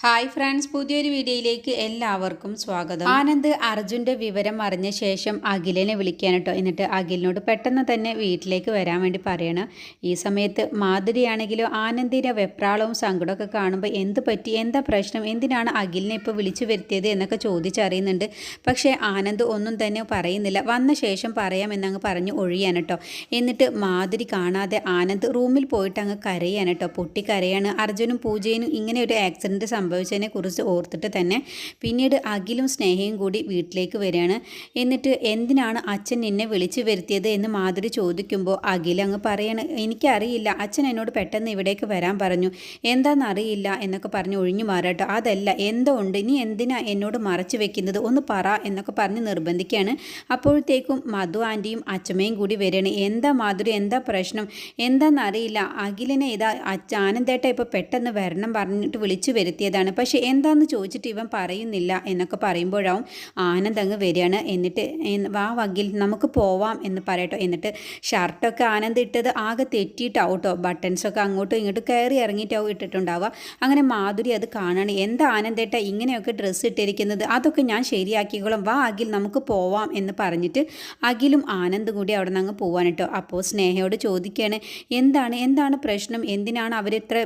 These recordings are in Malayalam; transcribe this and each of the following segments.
ഹായ് ഫ്രണ്ട്സ് പുതിയൊരു വീഡിയോയിലേക്ക് എല്ലാവർക്കും സ്വാഗതം. ആനന്ദ് അർജുന്റെ വിവരം അറിഞ്ഞ ശേഷം അഖിലിനെ വിളിക്കാൻ കേട്ടോ എന്നിട്ട് അഖിലിനോട് പെട്ടെന്ന് തന്നെ വീട്ടിലേക്ക് വരാൻ വേണ്ടി പറയണം. ഈ സമയത്ത് മാധുരിയാണെങ്കിലോ ആനന്ദിന്റെ വെപ്രാളവും സങ്കടമൊക്കെ കാണുമ്പോൾ എന്ത് പറ്റി എന്താ പ്രശ്നം എന്തിനാണ് അഖിലിനെ ഇപ്പോൾ വിളിച്ചു വരുത്തിയത് എന്നൊക്കെ ചോദിച്ചറിയുന്നുണ്ട്. പക്ഷേ ആനന്ദ് ഒന്നും തന്നെ പറയുന്നില്ല. വന്ന ശേഷം പറയാമെന്നങ്ങ് പറഞ്ഞ് ഒഴിയാൻ കേട്ടോ എന്നിട്ട് മാധുരി കാണാതെ ആനന്ദ് റൂമിൽ പോയിട്ട് അങ്ങ് കരയാണ് കേട്ടോ പൊട്ടി കരയാണ് അർജുനും പൂജയിനും ഇങ്ങനെ ഒരു ആക്സിഡന്റ് സംഭവിച്ചതിനെ കുറിച്ച് ഓർത്തിട്ട് തന്നെ പിന്നീട് അഖിലും സ്നേഹയും കൂടി വീട്ടിലേക്ക് വരികയാണ്. എന്നിട്ട് എന്തിനാണ് അച്ഛൻ നിന്നെ വിളിച്ചു വരുത്തിയത് എന്ന് മാധുരി ചോദിക്കുമ്പോൾ അഖിൽ അങ്ങ് പറയാണ് എനിക്കറിയില്ല അച്ഛൻ എന്നോട് പെട്ടെന്ന് ഇവിടേക്ക് വരാൻ പറഞ്ഞു. എന്താണെന്നറിയില്ല എന്നൊക്കെ പറഞ്ഞ് ഒഴിഞ്ഞു മാറട്ടോ. അതല്ല എന്തോ ഉണ്ട് നീ എന്തിനാ എന്നോട് മറച്ചു വെക്കുന്നത്? ഒന്ന് പറ എന്നൊക്കെ പറഞ്ഞ് നിർബന്ധിക്കുകയാണ്. അപ്പോഴത്തേക്കും മധു ആന്റിയും അച്ഛമ്മയും കൂടി വരികയാണ്. എന്താ മാധുരി എന്താ പ്രശ്നം? എന്താണെന്നറിയില്ല അഖിലിനെ ഇതാ അച്ഛ ആനന്ദേട്ട ഇപ്പോൾ പെട്ടെന്ന് വരണം പറഞ്ഞിട്ട് വിളിച്ചു വരുത്തിയതാണ് പക്ഷേ എന്താന്ന് ചോദിച്ചിട്ട് ഇവൻ പറയുന്നില്ല എന്നൊക്കെ പറയുമ്പോഴാവും ആനന്ദ് അങ്ങ് വരികയാണ്. എന്നിട്ട് എന്ന് വാ വകിൽ നമുക്ക് പോവാം എന്ന് പറയട്ടോ. എന്നിട്ട് ഷർട്ടൊക്കെ ആനന്ദ് ഇട്ടത് ആകെ തെറ്റിയിട്ടാവും കേട്ടോ ബട്ടൺസൊക്കെ അങ്ങോട്ടും ഇങ്ങോട്ടും കയറി ഇറങ്ങിയിട്ടാവും ഇട്ടിട്ടുണ്ടാവുക. അങ്ങനെ മാധുരി അത് കാണാണ്. എന്താ ആനന്ദേട്ട ഇങ്ങനെയൊക്കെ ഡ്രസ്സ് ഇട്ടിരിക്കുന്നത്? അതൊക്കെ ഞാൻ ശരിയാക്കിക്കോളും. വാ അഖിൽ നമുക്ക് പോവാം എന്ന് പറഞ്ഞിട്ട് അഖിലും ആനന്ദ് കൂടി അവിടെ നിന്ന് അങ്ങ് പോവാൻ കേട്ടോ അപ്പോൾ സ്നേഹയോട് ചോദിക്കുകയാണ് എന്താണ്? എന്താണ് പ്രശ്നം? എന്തിനാണ് അവരിത്ര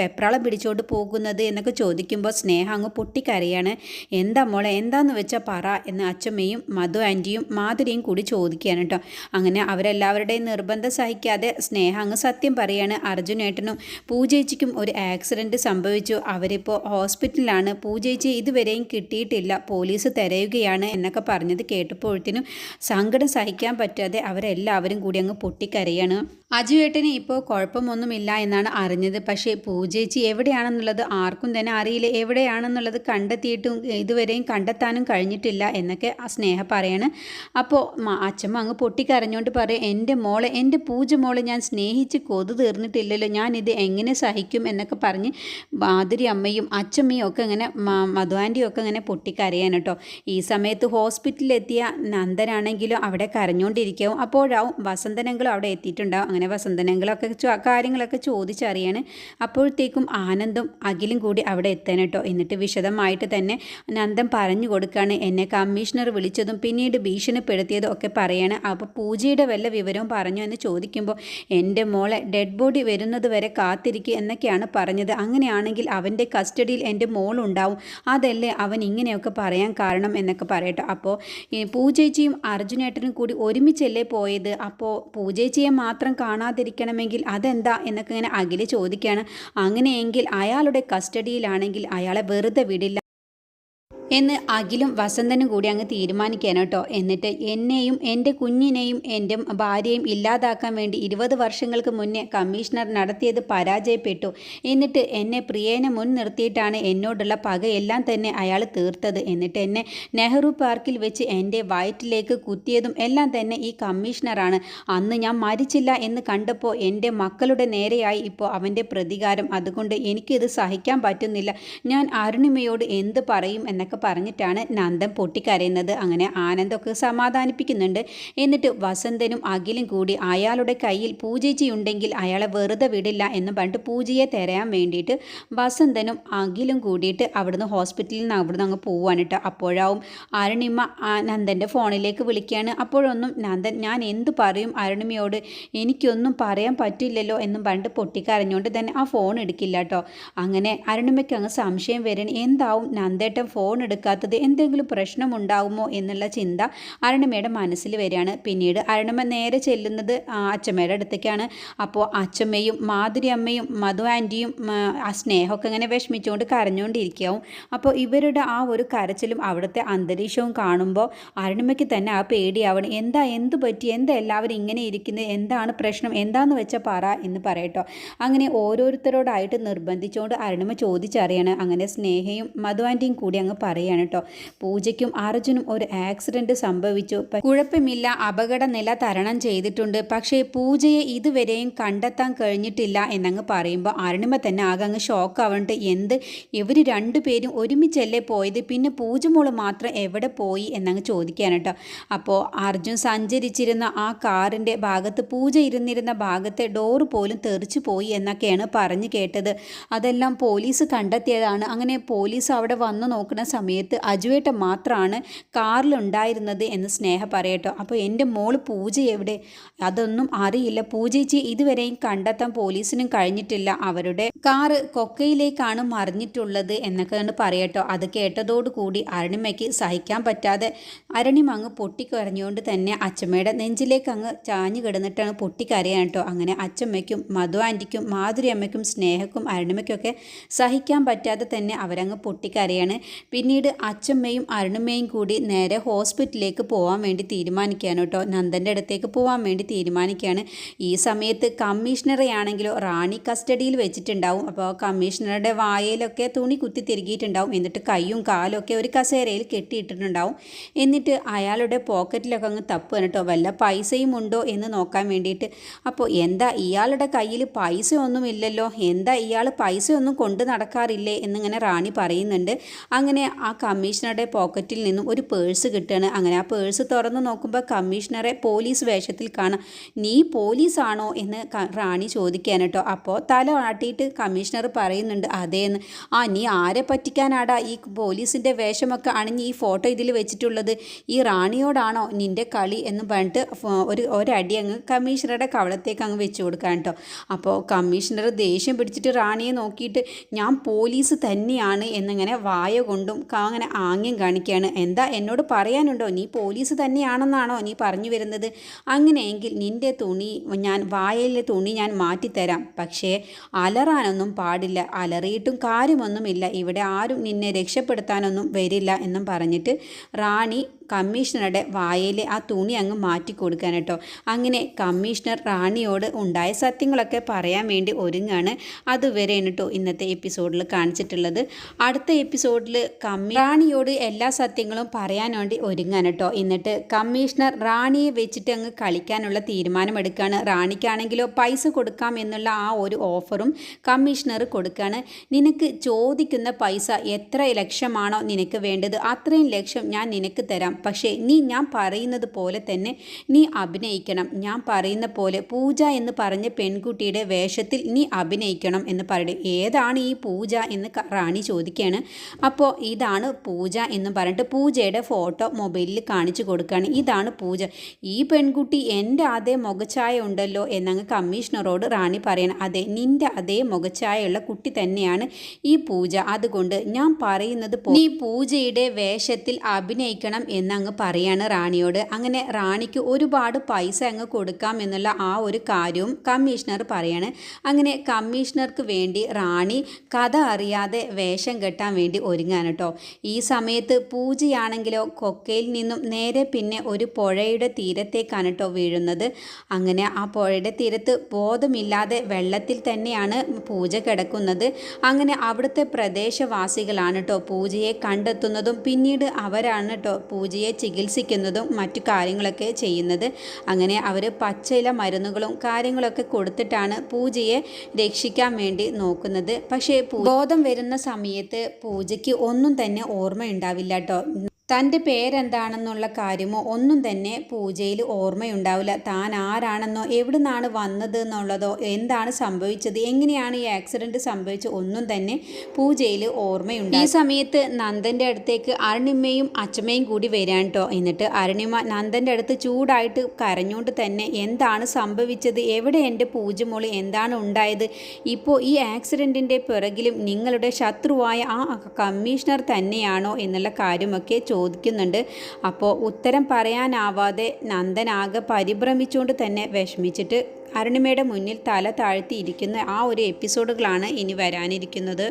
വെപ്രാളം പിടിച്ചോണ്ട് പോകുന്നത് എന്നൊക്കെ ചോദിക്കുമ്പോൾ സ്നേഹ അങ്ങ് പൊട്ടിക്കരയാണ്. എന്താ മോളെ എന്താന്ന് വെച്ചാൽ പറ എന്ന് അച്ഛമ്മയും മധു ആന്റിയും മാധുരിയും കൂടി ചോദിക്കുകയാണ് കേട്ടോ. അങ്ങനെ അവരെല്ലാവരുടെയും നിർബന്ധം സഹിക്കാതെ സ്നേഹ അങ്ങ് സത്യം പറയാണ് അർജുനേട്ടനും പൂജേച്ചിക്കും ഒരു ആക്സിഡന്റ് സംഭവിച്ചു. അവരിപ്പോൾ ഹോസ്പിറ്റലിലാണ്. പൂജേച്ചി ഇതുവരെയും കിട്ടിയിട്ടില്ല. പോലീസ് തിരയുകയാണ് എന്നൊക്കെ പറഞ്ഞത് കേട്ടപ്പോഴത്തേനും സങ്കടം സഹിക്കാൻ പറ്റാതെ അവരെല്ലാവരും കൂടി അങ്ങ് പൊട്ടിക്കരയാണ്. അജുവേട്ടന് ഇപ്പോൾ കുഴപ്പമൊന്നുമില്ല എന്നാണ് അറിഞ്ഞത്. പക്ഷേ പൂജേച്ചി എവിടെയാണെന്നുള്ളത് ആർക്കും തന്നെ അറിയില്ല എവിടെയാണെന്നുള്ളത് കണ്ടെത്തിയിട്ടും ഇതുവരെയും കണ്ടെത്താനും കഴിഞ്ഞിട്ടില്ല എന്നൊക്കെ ആ സ്നേഹ പറയാണ്. അപ്പോൾ അച്ഛമ്മ അങ്ങ് പൊട്ടിക്കരഞ്ഞുകൊണ്ട് പറയും എന്റെ മോളെ എന്റെ പൂജ മോളെ ഞാൻ സ്നേഹിച്ച് കൊതു തീർന്നിട്ടില്ലല്ലോ ഞാൻ ഇത് എങ്ങനെ സഹിക്കും? എന്നൊക്കെ പറഞ്ഞ് മാധുരി അമ്മയും അച്ഛമ്മയും ഒക്കെ ഇങ്ങനെ മധുവാന്റിയും ഒക്കെ ഇങ്ങനെ പൊട്ടിക്കരയാണ് കേട്ടോ. ഈ സമയത്ത് ഹോസ്പിറ്റലിലെത്തിയ നന്ദനാണെങ്കിലും അവിടെ കരഞ്ഞുകൊണ്ടിരിക്കും അപ്പോഴാവും വസന്തനങ്ങളും അവിടെ എത്തിയിട്ടുണ്ടാവും. അങ്ങനെ വസന്തനങ്ങളൊക്കെ കാര്യങ്ങളൊക്കെ ചോദിച്ചറിയാണ്. അപ്പോഴത്തേക്കും ആനന്ദും അഖിലും കൂടി അവിടെ എത്താൻ കേട്ടോ എന്നിട്ട് വിശദമായിട്ട് തന്നെ നന്ദൻ പറഞ്ഞു കൊടുക്കുകയാണ് എന്നെ കമ്മീഷണർ വിളിച്ചതും പിന്നീട് ഭീഷണിപ്പെടുത്തിയതും ഒക്കെ പറയാണ്. അപ്പോൾ പൂജയുടെ വല്ല വിവരവും പറഞ്ഞു എന്ന് ചോദിക്കുമ്പോൾ എന്റെ മോളെ ഡെഡ് ബോഡി വരുന്നത് വരെ കാത്തിരിക്കുക എന്നൊക്കെയാണ് പറഞ്ഞത്. അങ്ങനെയാണെങ്കിൽ അവന്റെ കസ്റ്റഡിയിൽ എന്റെ മോളുണ്ടാവും. അതല്ലേ അവൻ ഇങ്ങനെയൊക്കെ പറയാൻ കാരണം എന്നൊക്കെ പറയട്ടെ. അപ്പോൾ പൂജേച്ചിയും അർജുനേട്ടനും കൂടി ഒരുമിച്ചല്ലേ പോയത്? അപ്പോൾ പൂജേച്ചിയെ മാത്രം കാണാതിരിക്കണമെങ്കിൽ അതെന്താ എന്നൊക്കെ ഇങ്ങനെ അഖിൽ ചോദിക്കുകയാണ് അങ്ങനെയെങ്കിൽ അയാളുടെ കസ്റ്റഡിയിലാണെങ്കിൽ അയാളെ വെറുതെ വിടില്ല. എന്ന് അഖിലും വസന്തനും കൂടി അങ്ങ് തീരുമാനിക്കാൻ കേട്ടോ. എന്നിട്ട് എന്നെയും എന്റെ കുഞ്ഞിനെയും എന്റെ ഭാര്യയും ഇല്ലാതാക്കാൻ വേണ്ടി ഇരുപത് വർഷങ്ങൾക്ക് മുന്നേ കമ്മീഷണർ നടത്തിയത് പരാജയപ്പെട്ടു. എന്നിട്ട് എന്നെ പ്രിയേനെ മുൻ നിർത്തിയിട്ടാണ് എന്നോടുള്ള പകയെല്ലാം തന്നെ അയാൾ തീർത്തത്. എന്നിട്ട് എന്നെ നെഹ്റു പാർക്കിൽ വെച്ച് എന്റെ വയറ്റിലേക്ക് കുത്തിയതും എല്ലാം തന്നെ ഈ കമ്മീഷണറാണ്. അന്ന് ഞാൻ മരിച്ചില്ല എന്ന് കണ്ടപ്പോൾ എന്റെ മക്കളുടെ നേരെയായി ഇപ്പോൾ അവന്റെ പ്രതികാരം. അതുകൊണ്ട് എനിക്കിത് സഹിക്കാൻ പറ്റുന്നില്ല. ഞാൻ അരുണിമയോട് എന്ത് പറയും എന്നൊക്കെ പറഞ്ഞിട്ടാണ് നന്ദൻ പൊട്ടിക്കരയുന്നത്. അങ്ങനെ ആനന്ദൊക്കെ സമാധാനിപ്പിക്കുന്നുണ്ട്. എന്നിട്ട് വസന്തനും അഖിലും കൂടി അയാളുടെ കയ്യിൽ പൂജേച്ചി ഉണ്ടെങ്കിൽ അയാളെ വെറുതെ വിടില്ല എന്ന് പറഞ്ഞിട്ട് പൂജയെ തരാൻ വേണ്ടിയിട്ട് വസന്തനും അഖിലും കൂടിയിട്ട് അവിടുന്ന് ഹോസ്പിറ്റലിൽ നിന്ന് അവിടുന്ന് അങ്ങ് പോവാണ് അപ്പോഴാവും അരുണിമ നന്ദന്റെ ഫോണിലേക്ക് വിളിക്കുകയാണ് അപ്പോഴൊന്നും നന്ദൻ ഞാൻ എന്ത് പറയും അരുണിമയോട്? എനിക്കൊന്നും പറയാൻ പറ്റില്ലല്ലോ എന്നും പറഞ്ഞിട്ട് പൊട്ടിക്കരഞ്ഞുകൊണ്ട് തന്നെ ആ ഫോൺ എടുക്കില്ല കേട്ടോ. അങ്ങനെ അരുണിമയ്ക്ക് അങ്ങ് സംശയം വരണം എന്താവും നന്ദേട്ടൻ ഫോൺ എടുക്കാത്തത് എന്തെങ്കിലും പ്രശ്നമുണ്ടാകുമോ എന്നുള്ള ചിന്ത അരുണമ്മയുടെ മനസ്സിൽ വരികയാണ്. പിന്നീട് അരുണമ്മ നേരെ ചെല്ലുന്നത് അച്ഛമ്മയുടെ അടുത്തേക്കാണ്. അപ്പോൾ അച്ഛമ്മയും മാധുരി അമ്മയും മധു ആന്റിയും ആ സ്നേഹമൊക്കെ ഇങ്ങനെ വിഷമിച്ചുകൊണ്ട് കരഞ്ഞുകൊണ്ടിരിക്കാവും അപ്പോൾ ഇവരുടെ ആ ഒരു കരച്ചിലും അവിടുത്തെ അന്തരീക്ഷവും കാണുമ്പോൾ അരുണമ്മയ്ക്ക് തന്നെ ആ പേടിയാവണം. എന്താ എന്ത് പറ്റി? എന്താ എല്ലാവരും ഇങ്ങനെ ഇരിക്കുന്നത്? എന്താണ് പ്രശ്നം? എന്താന്ന് വെച്ചാൽ പറ എന്ന് പറയട്ടോ. അങ്ങനെ ഓരോരുത്തരോടായിട്ട് നിർബന്ധിച്ചുകൊണ്ട് അരുണമ്മ ചോദിച്ചറിയാണ്. അങ്ങനെ സ്നേഹയും മധു ആന്റിയും കൂടി അങ്ങ് പറയും. പറയാണ് കേട്ടോ. പൂജയ്ക്കും അർജുനും ഒരു ആക്സിഡന്റ് സംഭവിച്ചു. കുഴപ്പമില്ല അപകട നില തരണം ചെയ്തിട്ടുണ്ട്. പക്ഷേ പൂജയെ ഇതുവരെയും കണ്ടെത്താൻ കഴിഞ്ഞിട്ടില്ല എന്നങ്ങ് പറയുമ്പോൾ അരുണിമ തന്നെ ആകെ അങ്ങ് ഷോക്ക് ആവണ്ട് എന്ത്? ഇവർ രണ്ടുപേരും ഒരുമിച്ചല്ലേ പോയത്? പിന്നെ പൂജമോൾ മാത്രം എവിടെ പോയി എന്നങ്ങ് ചോദിക്കാൻ കേട്ടോ. അപ്പോൾ അർജുൻ സഞ്ചരിച്ചിരുന്ന ആ കാറിന്റെ ഭാഗത്ത് പൂജ ഇരുന്നിരുന്ന ഭാഗത്തെ ഡോറ് പോലും തെറിച്ചു പോയി എന്നൊക്കെയാണ് പറഞ്ഞു കേട്ടത്. അതെല്ലാം പോലീസ് കണ്ടെത്തിയതാണ്. അങ്ങനെ പോലീസ് അവിടെ വന്നു നോക്കുന്ന സമയത്ത് അജുവേട്ട മാത്രമാണ് കാറിലുണ്ടായിരുന്നത് എന്ന് സ്നേഹ പറയട്ടോ. അപ്പോൾ എന്റെ മോൾ പൂജ എവിടെ? അതൊന്നും അറിയില്ല. പൂജേച്ചി ഇതുവരെയും കണ്ടെത്താൻ പോലീസിനും കഴിഞ്ഞിട്ടില്ല. അവരുടെ കാറ് കൊക്കയിലേക്കാണ് മറിഞ്ഞിട്ടുള്ളത് എന്നൊക്കെയാണ് പറയട്ടോ. അത് കേട്ടതോടുകൂടി അരുണിമയ്ക്ക് സഹിക്കാൻ പറ്റാതെ അരണിമ അങ്ങ് പൊട്ടിക്കരഞ്ഞുകൊണ്ട് തന്നെ അച്ചമ്മയുടെ നെഞ്ചിലേക്ക് അങ്ങ് ചാഞ്ഞു കിടന്നിട്ടാണ് പൊട്ടിക്കരയാൻ കേട്ടോ അങ്ങനെ അച്ചമ്മയ്ക്കും മധു ആന്റിക്കും മാധുരി അമ്മയ്ക്കും സ്നേഹക്കും അരുണിമയ്ക്കൊക്കെ സഹിക്കാൻ പറ്റാതെ തന്നെ അവരങ്ങ് പൊട്ടിക്കരയാണ്. പിന്നീട് അച്ചമ്മയും അരുണമ്മയും കൂടി നേരെ ഹോസ്പിറ്റലിലേക്ക് പോകാൻ വേണ്ടി തീരുമാനിക്കുകയാണ് കേട്ടോ. നന്ദന്റെ അടുത്തേക്ക് പോകാൻ വേണ്ടി തീരുമാനിക്കുകയാണ്. ഈ സമയത്ത് കമ്മീഷണറെ ആണെങ്കിലോ റാണി കസ്റ്റഡിയിൽ വെച്ചിട്ടുണ്ടാവും. അപ്പോൾ കമ്മീഷണറുടെ വായയിലൊക്കെ തുണി കുത്തി തിരുകിയിട്ടുണ്ടാവും. എന്നിട്ട് കൈയും കാലും ഒക്കെ ഒരു കസേരയിൽ കെട്ടിയിട്ടിട്ടുണ്ടാവും. എന്നിട്ട് അയാളുടെ പോക്കറ്റിലൊക്കെ അങ്ങ് തപ്പുകയാണ് കേട്ടോ. വല്ല പൈസയും ഉണ്ടോ എന്ന് നോക്കാൻ വേണ്ടിയിട്ട്. അപ്പോൾ എന്താ ഇയാളുടെ കയ്യിൽ പൈസ ഒന്നുമില്ലല്ലോ എന്താ ഇയാൾ പൈസ ഒന്നും കൊണ്ട് നടക്കാറില്ലേ? എന്നിങ്ങനെ റാണി പറയുന്നുണ്ട്. അങ്ങനെ ആ കമ്മീഷണറുടെ പോക്കറ്റിൽ നിന്നും ഒരു പേഴ്സ് കിട്ടുകയാണ്. അങ്ങനെ ആ പേഴ്സ് തുറന്ന് നോക്കുമ്പോൾ കമ്മീഷണറെ പോലീസ് വേഷത്തിൽ കാണാം. നീ പോലീസാണോ? എന്ന് റാണി ചോദിക്കാൻ കേട്ടോ. അപ്പോൾ തല ആട്ടിയിട്ട് കമ്മീഷണർ പറയുന്നുണ്ട് അതേന്ന് ആ നീ ആരെ പറ്റിക്കാനാടാ ഈ പോലീസിന്റെ വേഷമൊക്കെ അണിഞ്ഞ് ഈ ഫോട്ടോ ഇതിൽ വെച്ചിട്ടുള്ളത്? ഈ റാണിയോടാണോ നിന്റെ കളി? എന്ന് പറഞ്ഞിട്ട് ഒരു ഒരടി അങ്ങ് കമ്മീഷണറുടെ കവളത്തേക്ക് അങ്ങ് വെച്ച് കൊടുക്കാൻ കേട്ടോ. അപ്പോൾ കമ്മീഷണർ ദേഷ്യം പിടിച്ചിട്ട് റാണിയെ നോക്കിയിട്ട് ഞാൻ പോലീസ് തന്നെയാണ് എന്നിങ്ങനെ വായ കൊണ്ടും അങ്ങനെ ആംഗ്യം കാണിക്കുകയാണ് എന്താ എന്നോട് പറയാനുണ്ടോ? നീ പോലീസ് തന്നെയാണെന്നാണോ നീ പറഞ്ഞു വരുന്നത്? അങ്ങനെയെങ്കിൽ നിന്റെ തുണി ഞാൻ വായയിലെ തുണി ഞാൻ മാറ്റിത്തരാം. പക്ഷേ അലറാനൊന്നും പാടില്ല. അലറിയിട്ടും കാര്യമൊന്നുമില്ല. ഇവിടെ ആരും നിന്നെ രക്ഷപ്പെടുത്താനൊന്നും വരില്ല എന്നും പറഞ്ഞിട്ട് റാണി കമ്മീഷണറുടെ വായയിലെ ആ തുണി അങ്ങ് മാറ്റി കൊടുക്കാൻ കേട്ടോ. അങ്ങനെ കമ്മീഷണർ റാണിയോട് ഉണ്ടായ സത്യങ്ങളൊക്കെ പറയാൻ വേണ്ടി ഒരുങ്ങാണ്. അതുവരെയാണ് കേട്ടോ ഇന്നത്തെ എപ്പിസോഡിൽ കാണിച്ചിട്ടുള്ളത്. അടുത്ത എപ്പിസോഡിൽ കമ്മി റാണിയോട് എല്ലാ സത്യങ്ങളും പറയാൻ വേണ്ടി ഒരുങ്ങാൻ കേട്ടോ. എന്നിട്ട് കമ്മീഷണർ റാണിയെ വെച്ചിട്ട് അങ്ങ് കളിക്കാനുള്ള തീരുമാനമെടുക്കുകയാണ് റാണിക്കാണെങ്കിലോ പൈസ കൊടുക്കാം എന്നുള്ള ആ ഒരു ഓഫറും കമ്മീഷണർ കൊടുക്കുകയാണ് നിനക്ക് ചോദിക്കുന്ന പൈസ എത്ര ലക്ഷമാണോ നിനക്ക് വേണ്ടത്? അത്രയും ലക്ഷം ഞാൻ നിനക്ക് തരാം. പക്ഷേ നീ ഞാൻ പറയുന്നത് പോലെ തന്നെ നീ അഭിനയിക്കണം. ഞാൻ പറയുന്ന പോലെ പൂജ എന്ന് പറഞ്ഞ പെൺകുട്ടിയുടെ വേഷത്തിൽ നീ അഭിനയിക്കണം എന്ന് പറയും ഏതാണ് ഈ പൂജ എന്ന് റാണി ചോദിക്കുകയാണ് അപ്പോൾ ഇതാണ് പൂജ എന്ന് പറഞ്ഞിട്ട് പൂജയുടെ ഫോട്ടോ മൊബൈലിൽ കാണിച്ചു കൊടുക്കുകയാണ്. ഇതാണ് പൂജ. ഈ പെൺകുട്ടി എന്റെ അതേ മുഖഛായ ഉണ്ടല്ലോ എന്നങ്ങ് കമ്മീഷണറോട് റാണി പറയണം. അതെ നിന്റെ അതേ മുഖഛായയുള്ള കുട്ടി തന്നെയാണ് ഈ പൂജ. അതുകൊണ്ട് ഞാൻ പറയുന്നത് നീ പൂജയുടെ വേഷത്തിൽ അഭിനയിക്കണം എന്നങ്ങ് പറയാണ് റാണിയോട്. അങ്ങനെ റാണിക്ക് ഒരുപാട് പൈസ അങ്ങ് കൊടുക്കാം എന്നുള്ള ആ ഒരു കാര്യവും കമ്മീഷണർ പറയാണ്. അങ്ങനെ കമ്മീഷണർക്ക് വേണ്ടി റാണി കഥ അറിയാതെ വേഷം കെട്ടാൻ വേണ്ടി ഒരുങ്ങാൻ കേട്ടോ ഈ സമയത്ത് പൂജയാണെങ്കിലോ കൊക്കയിൽ നിന്നും നേരെ പിന്നെ ഒരു പുഴയുടെ തീരത്തേക്കാണ് കേട്ടോ വീഴുന്നത്. അങ്ങനെ ആ പുഴയുടെ തീരത്ത് ബോധമില്ലാതെ വെള്ളത്തിൽ തന്നെയാണ് പൂജ കിടക്കുന്നത്. അങ്ങനെ അവിടുത്തെ പ്രദേശവാസികളാണ് കേട്ടോ പൂജയെ കണ്ടെത്തുന്നതും പിന്നീട് അവരാണ് കേട്ടോ പൂജയെ ചികിത്സിക്കുന്നതും മറ്റു കാര്യങ്ങളൊക്കെ ചെയ്യുന്നത്. അങ്ങനെ അവർ പച്ചില മരുന്നുകളും കാര്യങ്ങളൊക്കെ കൊടുത്തിട്ടാണ് പൂജയെ രക്ഷിക്കാൻ വേണ്ടി നോക്കുന്നത്. പക്ഷേ ബോധം വരുന്ന സമയത്ത് പൂജയ്ക്ക് ഒന്നും തന്നെ ഓർമ്മയുണ്ടാവില്ല കേട്ടോ തന്റെ പേരെന്താണെന്നുള്ള കാര്യമോ ഒന്നും തന്നെ പൂജയിൽ ഓർമ്മയുണ്ടാവില്ല. താൻ ആരാണെന്നോ എവിടുന്നാണ് വന്നത് എന്നുള്ളതോ എന്താണ് സംഭവിച്ചത് എങ്ങനെയാണ് ഈ ആക്സിഡന്റ് സംഭവിച്ചത് ഒന്നും തന്നെ പൂജയിൽ ഓർമ്മയുണ്ട് ഈ സമയത്ത് നന്ദന്റെ അടുത്തേക്ക് അരുണിമയും അച്ഛമ്മയും കൂടി വരാൻ കേട്ടോ എന്നിട്ട് അരുണിമ നന്ദന്റെ അടുത്ത് ചൂടായിട്ട് കരഞ്ഞുകൊണ്ട് തന്നെ എന്താണ് സംഭവിച്ചത്? എവിടെ എന്റെ പൂജമോളി എന്താണ് ഉണ്ടായത്? ഇപ്പോൾ ഈ ആക്സിഡന്റിന്റെ പിറകിലും നിങ്ങളുടെ ശത്രുവായ ആ കമ്മീഷണർ തന്നെയാണോ? എന്നുള്ള കാര്യമൊക്കെ ചോദിക്കുന്നുണ്ട്. അപ്പോൾ ഉത്തരം പറയാനാവാതെ നന്ദനാകെ പരിഭ്രമിച്ചുകൊണ്ട് തന്നെ വിഷമിച്ചിട്ട് അരുണിമയുടെ മുന്നിൽ തല താഴ്ത്തിയിരിക്കുന്ന ആ ഒരു എപ്പിസോഡുകളാണ് ഇനി വരാനിരിക്കുന്നത്.